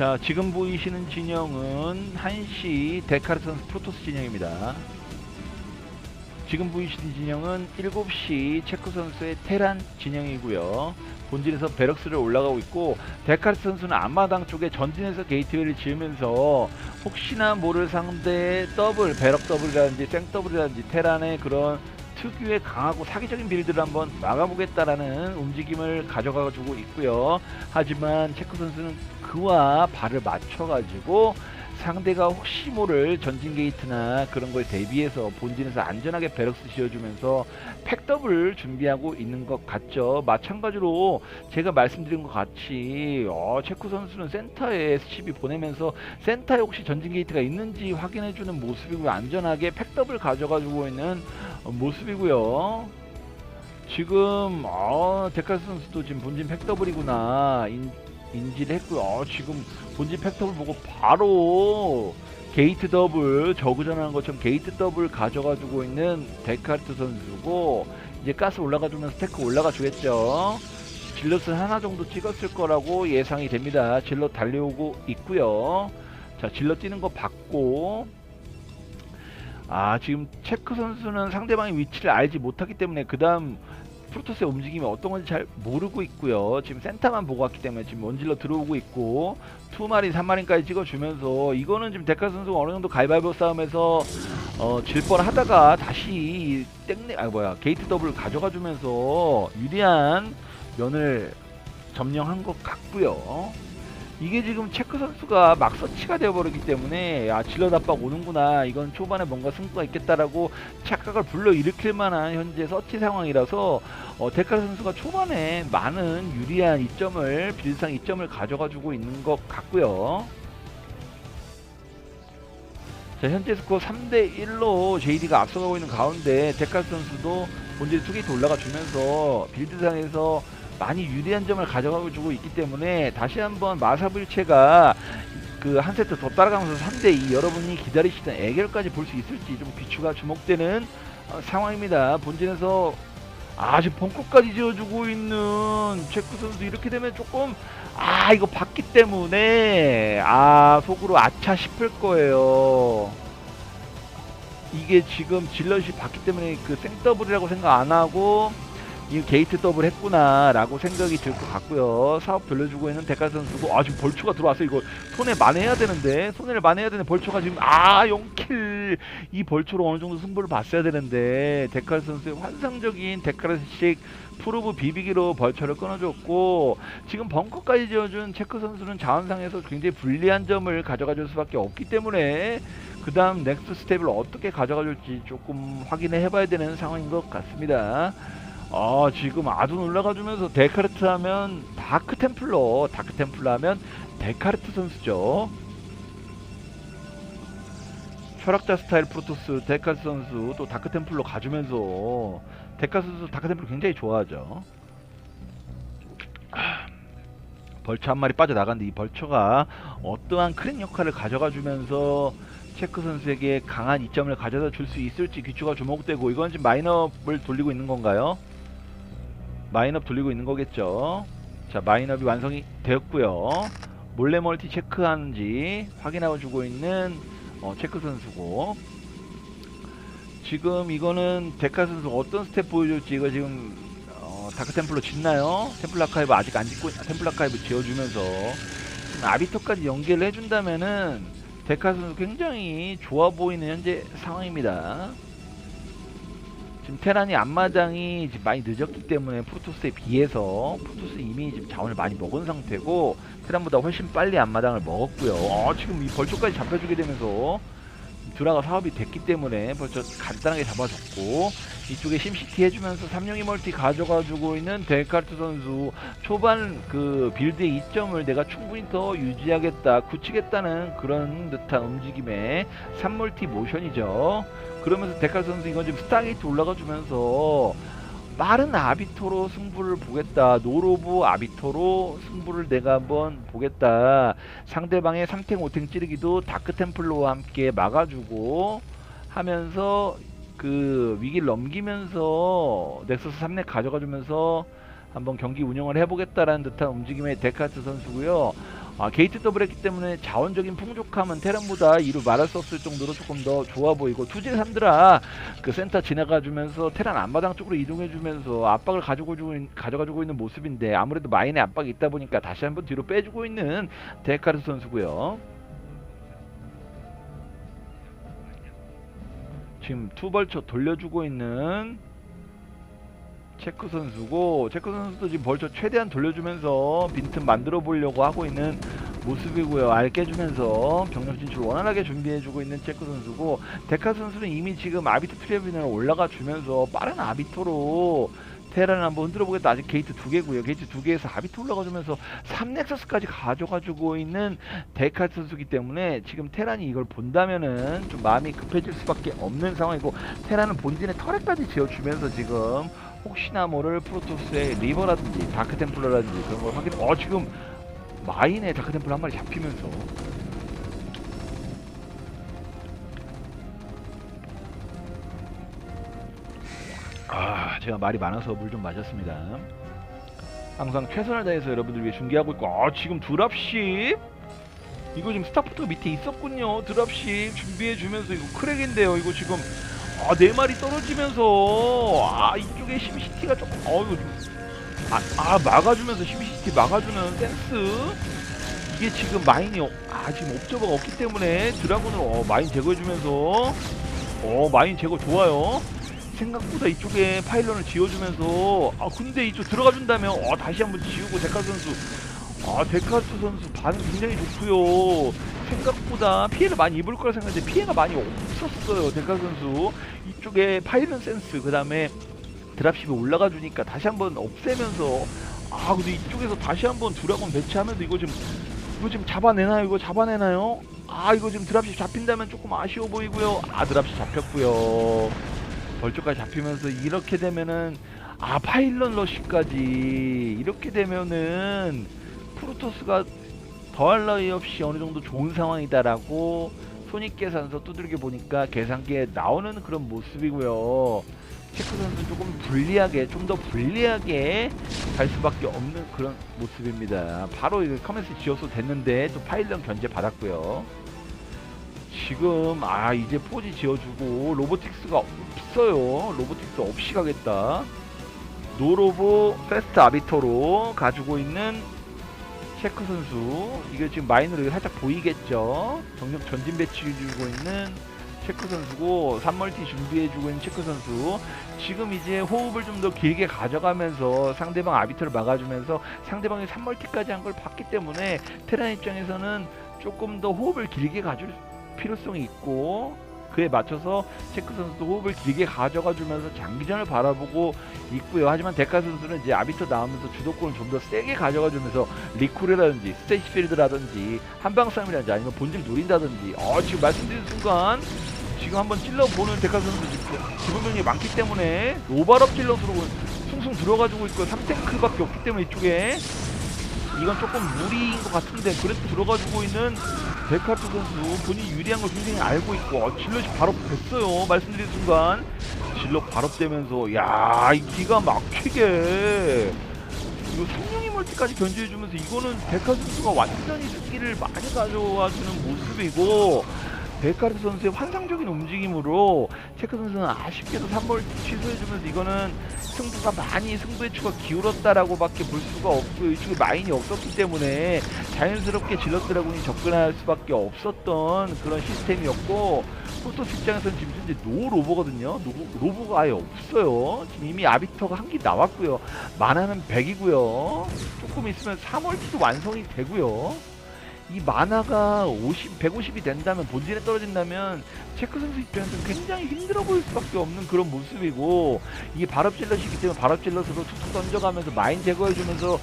자, 지금 보이시는 진영은 1시 데카르 선수 프로토스 진영입니다. 지금 보이시는 진영은 7시 체코 선수의 테란 진영이고요. 본진에서 베럭스를 올라가고 있고 데카르 선수는 앞마당 쪽에 전진해서 게이트웨이를 지으면서 혹시나 모를 상대의 더블, 베럭 더블이라든지 생 더블이라든지 테란의 그런 특유의 강하고 사기적인 빌드를 한번 막아보겠다라는 움직임을 가져가지고 있고요. 하지만 체코 선수는 그와 발을 맞춰가지고 상대가 혹시 모를 전진 게이트나 그런 거에 대비해서 본진에서 안전하게 베럭스 지어주면서 팩더블 준비하고 있는 것 같죠. 마찬가지로 제가 말씀드린 것 같이 어, 체코 선수는 센터에 SCB 보내면서 센터에 혹시 전진 게이트가 있는지 확인해주는 모습이고 안전하게 팩더블 가져가지고 있는 어, 모습이고요. 지금 어, 데카스 선수도 지금 본진 팩더블이구나 인, 인지를 했고요. 어, 지금 본진 팩더블 보고 바로 게이트 더블 저그전하는 것처럼 게이트 더블 가져가지고 있는 데카르트 선수고 이제 가스 올라가주면서 테크 올라가 주겠죠. 질럿은 하나 정도 찍었을 거라고 예상이 됩니다. 질럿 달려오고 있고요. 자 질럿 뛰는 거 봤고 아 지금 체크 선수는 상대방의 위치를 알지 못하기 때문에 그 다음 프로토스의 움직임이 어떤 건지 잘 모르고 있고요. 지금 센터만 보고 왔기 때문에 지금 원질러 들어오고 있고 투마린 3마린까지 찍어주면서 이거는 지금 데카 선수가 어느 정도 가위바위보 싸움에서 어, 질 뻔하다가 다시 땡네 아 뭐야 게이트 더블 가져가주면서 유리한 면을 점령한 것 같고요. 이게 지금 체크 선수가 막 서치가 되어버리기 때문에 아 질러 압박 오는구나 이건 초반에 뭔가 승부가 있겠다라고 착각을 불러일으킬 만한 현재 서치 상황이라서 어, 데카르 선수가 초반에 많은 유리한 이점을 빌상 이점을 가져가지고 있는 것 같고요. 자 현재 스코어 3대 1로 JD가 앞서가고 있는 가운데 데카르 선수도 본질 투게이트 올라가 주면서 빌드상에서 많이 유리한 점을 가져가고 주고 있기 때문에 다시 한번 마사불체가 그 한 세트 더 따라가면서 3대2 여러분이 기다리시던 애결까지 볼 수 있을지 좀 귀추가 주목되는 어, 상황입니다. 본진에서 아 지금 벙커까지 지어주고 있는 체크 선수 이렇게 되면 조금 아 이거 봤기 때문에 아 속으로 아차 싶을 거예요. 이게 지금 질럿이 봤기 때문에 그 생더블이라고 생각 안 하고 이 게이트 더블 했구나라고 생각이 들 것 같고요. 사업 돌려주고 있는 데카 선수고 아 지금 벌초가 들어왔어 이거 손에 만회해야 되는데 손해를 만회해야 되는 벌초가 지금 아 0킬 이 벌초로 어느 정도 승부를 봤어야 되는데 데카 선수의 환상적인 데카식 프로브 비비기로 벌처를 끊어줬고 지금 벙커까지 지어준 체크 선수는 자원상에서 굉장히 불리한 점을 가져가 줄 수밖에 없기 때문에 그 다음 넥스트 스텝을 어떻게 가져가 줄지 조금 확인해 봐야 되는 상황인 것 같습니다. 아 지금 아둔 올라가주면서 데카르트 하면 다크 템플러 다크 템플러 하면 데카르트 선수죠 철학자 스타일 프로토스 데카르트 선수 또 다크 템플러 가주면서 데카르트 선수 다크 템플러 굉장히 좋아하죠 아, 벌처 한 마리 빠져나갔는데 이 벌처가 어떠한 크랙 역할을 가져가 주면서 체크 선수에게 강한 이점을 가져다 줄 수 있을지 귀추가 주목되고 이건 지금 마인업을 돌리고 있는 건가요? 마인업 돌리고 있는 거겠죠. 자, 마인업이 완성이 되었고요. 몰래 멀티 체크하는지 확인하고 주고 있는 어, 체크 선수고. 지금 이거는 데카 선수 어떤 스텝 보여줄지 이거 지금 어, 다크 템플러 짓나요? 템플 아카이브 아직 안 짓고 템플 아카이브 지어주면서 아비터까지 연계를 해준다면은 데카 선수 굉장히 좋아 보이는 현재 상황입니다. 지금 테란이 앞마당이 지금 많이 늦었기 때문에 프로토스에 비해서 프로토스 이미 지금 자원을 많이 먹은 상태고 테란보다 훨씬 빨리 앞마당을 먹었고요. 어, 지금 이 벌초까지 잡혀주게 되면서 드라가 사업이 됐기 때문에 벌써 간단하게 잡아줬고 이쪽에 심시티 해주면서 삼룡이 멀티 가져가주고 있는 델카르트 선수 초반 그 빌드의 이점을 내가 충분히 더 유지하겠다 굳히겠다는 그런 듯한 움직임의 3멀티 모션이죠 그러면서 델카르트 선수 이건 지금 스타게이트 올라가 주면서 빠른 아비토로 승부를 보겠다. 노로브 아비토로 승부를 내가 한번 보겠다. 상대방의 3탱 5탱 찌르기도 다크템플러와 함께 막아주고 하면서 그 위기를 넘기면서 넥서스 3렙 가져가주면서 한번 경기 운영을 해보겠다라는 듯한 움직임의 데카트 선수고요. 아, 게이트 더블했기 때문에 자원적인 풍족함은 테란보다 이루 말할 수 없을 정도로 조금 더 좋아 보이고 투질 삼드라 그 센터 지나가주면서 테란 앞마당 쪽으로 이동해주면서 압박을 가지고 가져가지고 있는 모습인데 아무래도 마인의 압박이 있다 보니까 다시 한번 뒤로 빼주고 있는 데카르 선수고요. 지금 투벌처 돌려주고 있는 체크 선수고 체크 선수도 지금 벌써 최대한 돌려주면서 빈틈 만들어 보려고 하고 있는 모습이고요. 알 깨주면서 병력 진출 원활하게 준비해주고 있는 체크 선수고 데카 선수는 이미 지금 아비토 트레비널 올라가 주면서 빠른 아비토로 테란을 한번 흔들어 보겠다. 아직 게이트 두 개고요. 게이트 두 개에서 아비토 올라가주면서 3넥서스까지 가져가지고 있는 데카 선수기 때문에 지금 테란이 이걸 본다면은 좀 마음이 급해질 수밖에 없는 상황이고 테란은 본진에 터렛까지 지어주면서 지금 혹시나 모를 프로토스의 리버라든지 다크템플러라든지 그런 걸 확인. 어 지금 마인의 다크템플러 한 마리 잡히면서 아 제가 말이 많아서 물 좀 마셨습니다. 항상 최선을 다해서 여러분들 위해 중계하고 있고 아 지금 드랍십 이거 지금 스타포트가 밑에 있었군요. 드랍십 준비해 주면서 이거 크랙인데요. 이거 지금 아, 네 마리 떨어지면서. 아 이쪽에 심시티가 조금 어좀 아, 아 막아주면서 심시티 막아주는 센스? 이게 지금 마인이 어- 아 지금 옵저버가 없기 때문에 드라군을 어, 마인 제거해주면서. 어 마인 제거 좋아요. 생각보다 이쪽에 파일런을 지어주면서. 아 근데 이쪽 들어가준다면 어 다시 한번 지우고 데카 선수. 아 데카스 선수 반응 굉장히 좋고요 생각보다 피해를 많이 입을 거라 생각했는데 피해가 많이 없었어요 데카 선수. 이쪽에 파일런 센스 그 다음에 드랍십이 올라가 주니까 다시 한번 없애면서 아 근데 이쪽에서 다시 한번 드라곤 배치하면서 이거 지금 이거 지금 잡아내나요? 이거 잡아내나요? 아 이거 지금 드랍십 잡힌다면 조금 아쉬워 보이고요. 아 드랍십 잡혔고요. 벌쪽까지 잡히면서 이렇게 되면은 아 파일런 러쉬까지. 이렇게 되면은 프로토스가 더할 나위 없이 어느 정도 좋은 상황이다라고 손익계산서 두들겨 보니까 계산기에 나오는 그런 모습이고요. 체크 선수 조금 불리하게 좀 더 불리하게 갈 수밖에 없는 그런 모습입니다. 바로 이거 커맨스 지어서 됐는데 또 파일런 견제 받았고요. 지금 아 이제 포지 지어주고 로보틱스가 없어요. 로보틱스 없이 가겠다. 노로보 페스트 아비토로 가지고 있는 체크 선수. 이게 지금 마이너로 살짝 보이겠죠? 정력 전진 배치해주고 있는 체크 선수고 3멀티 준비해주고 있는 체크 선수. 지금 이제 호흡을 좀 더 길게 가져가면서 상대방 아비터를 막아주면서 상대방이 3멀티까지 한 걸 봤기 때문에 테란 입장에서는 조금 더 호흡을 길게 가줄 필요성이 있고 그에 맞춰서 체크 선수도 호흡을 길게 가져가 주면서 장기전을 바라보고 있고요. 하지만 데카 선수는 이제 아비터 나오면서 주도권을 좀 더 세게 가져가 주면서 리쿠레라든지 스테이시필드라든지 한방싸움이라든지 아니면 본질 노린다든지 어 지금 말씀드린 순간 지금 한번 찔러보는 데카 선수 기본 병력이 많기 때문에 오버럽 찔러으로 숭숭 들어가지고 있고 3탱크밖에 없기 때문에 이쪽에 이건 조금 무리인 것 같은데 그래도 들어가지고 있는 데카르트 선수 본인이 유리한 걸 굉장히 알고 있고 어, 질럿이 바로 됐어요. 말씀드린 순간 질럿 바로 되면서 야이 기가 막히게. 이거 성령의 멀티까지 견제해주면서 이거는 데카르트 선수가 완전히 스킬을 많이 가져와주는 모습이고 데카르트 선수의 환상적인 움직임으로 체크 선수는 아쉽게도 3벌 취소해주면서 이거는 승부가 많이 승부의 추가 기울었다라고 밖에 볼 수가 없고요. 이쪽에 마인이 없었기 때문에 자연스럽게 질럿 드라군이 접근할 수밖에 없었던 그런 시스템이었고 프로토스 입장에서는 지금 현재 노 로보거든요. 노, 로보가 아예 없어요. 지금 이미 아비터가 한개 나왔고요. 만화는 100이고요. 조금 있으면 3월티도 완성이 되고요. 이 만화가 50, 150이 된다면 본진에 떨어진다면 체크 선수 입장에서는 굉장히 힘들어 보일 수밖에 없는 그런 모습이고 이게 발업질럿이기 때문에 발업질럿으로 툭툭 던져가면서 마인 제거해주면서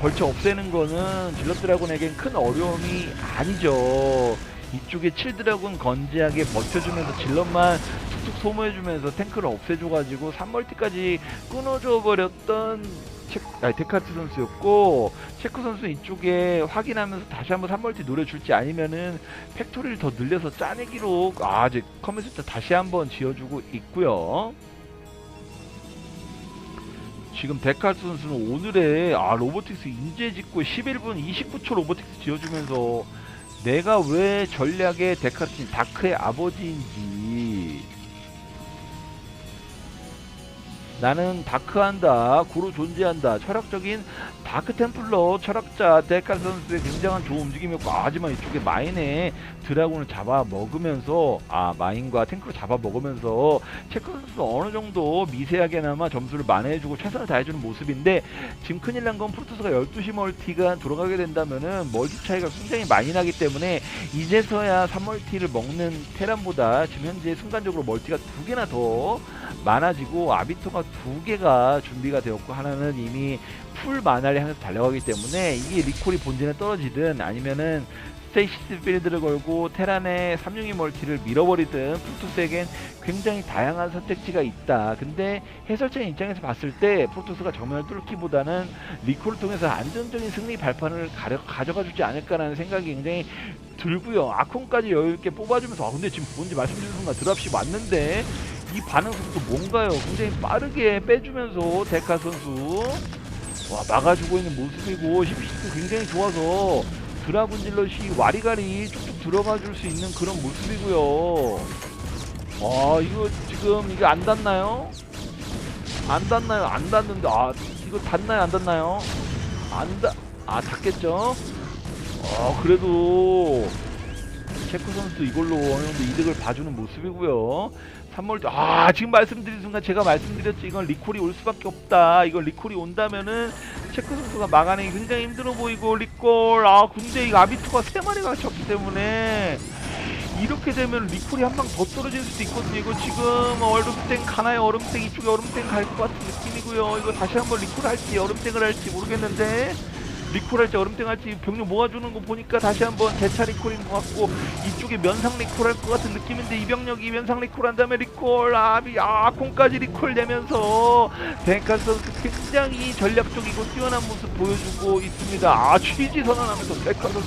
벌쳐 없애는 거는 질럿 드라곤에겐 큰 어려움이 아니죠. 이쪽에 7드라곤 건재하게 버텨주면서 질럿만 툭툭 소모해주면서 탱크를 없애줘가지고 3멀티까지 끊어줘 버렸던 체, 아니, 데카트 선수였고 체크 선수 이쪽에 확인하면서 다시 한번 3멀티 노려줄지 아니면은 팩토리를 더 늘려서 짜내기로 아 이제 커맨센터 다시 한번 지어주고 있고요. 지금 데카르트 선수는 오늘의 아 로보틱스 인재 짓고 11분 29초 로보틱스 지어주면서 내가 왜 전략의 데카르트 다크의 아버지인지 나는 다크한다 구로 존재한다 철학적인 다크 템플러 철학자 데카르트 선수의 굉장한 좋은 움직임이었고 아, 하지만 이쪽에 마인의 드라군을 잡아 먹으면서 아 마인과 탱크를 잡아 먹으면서 체크 선수 어느 정도 미세하게나마 점수를 만회해주고 최선을 다해주는 모습인데 지금 큰일 난 건 프로토스가 12시 멀티가 들어가게 된다면은 멀티 차이가 굉장히 많이 나기 때문에 이제서야 3멀티를 먹는 테란보다 지금 현재 순간적으로 멀티가 두 개나 더 많아지고 아비토가 두 개가 준비가 되었고 하나는 이미 풀 만화를 향해서 달려가기 때문에 이게 리콜이 본진에 떨어지든 아니면은 스테이시스 빌드를 걸고 테란의 362 멀티를 밀어버리든 프로토스에겐 굉장히 다양한 선택지가 있다. 근데 해설자의 입장에서 봤을 때 프로토스가 정면을 뚫기보다는 리콜을 통해서 안정적인 승리 발판을 가져가 주지 않을까라는 생각이 굉장히 들고요. 아콘까지 여유있게 뽑아주면서 아 근데 지금 뭔지 말씀드린 순간 드랍시 맞는데 이 반응 속도 뭔가요? 굉장히 빠르게 빼주면서 데카 선수 와 막아주고 있는 모습이고 심시도 굉장히 좋아서 드라군 질럿이 와리가리 쭉쭉 들어가 줄 수 있는 그런 모습이고요. 아 이거 지금 이게 안 닿나요? 안 닿나요? 안 닿는데 아 이거 닿나요? 안 닿나요? 안 닿... 아 닿겠죠? 아 그래도 체코 선수도 이걸로 어느 정도 이득을 봐주는 모습이고요. 3몰 아 지금 말씀드린 순간 제가 말씀드렸지 이건 리콜이 올 수밖에 없다. 이거 리콜이 온다면은 체크 선수가 막아내기 굉장히 힘들어 보이고 리콜 아 근데 이 아비토가 세 마리가 쳤기 때문에 이렇게 되면 리콜이 한 방 더 떨어질 수도 있거든요. 이거 지금 얼음땡 가나요? 얼음땡 이쪽에 얼음땡 갈것 같은 느낌이고요. 이거 다시 한번 리콜 할지 얼음땡을 할지 모르겠는데 리콜 할지 얼음땡 할지 병력 모아주는 거 보니까 다시 한번 재차 리콜인 것 같고 이쪽에 면상 리콜 할 것 같은 느낌인데 이 병력이 면상 리콜 한 다음에 리콜 아비 아 콩까지 리콜 되면서 벤카스 선수 굉장히 전략적이고 뛰어난 모습 보여주고 있습니다. 아 취지 선언하면서 벤카스 선수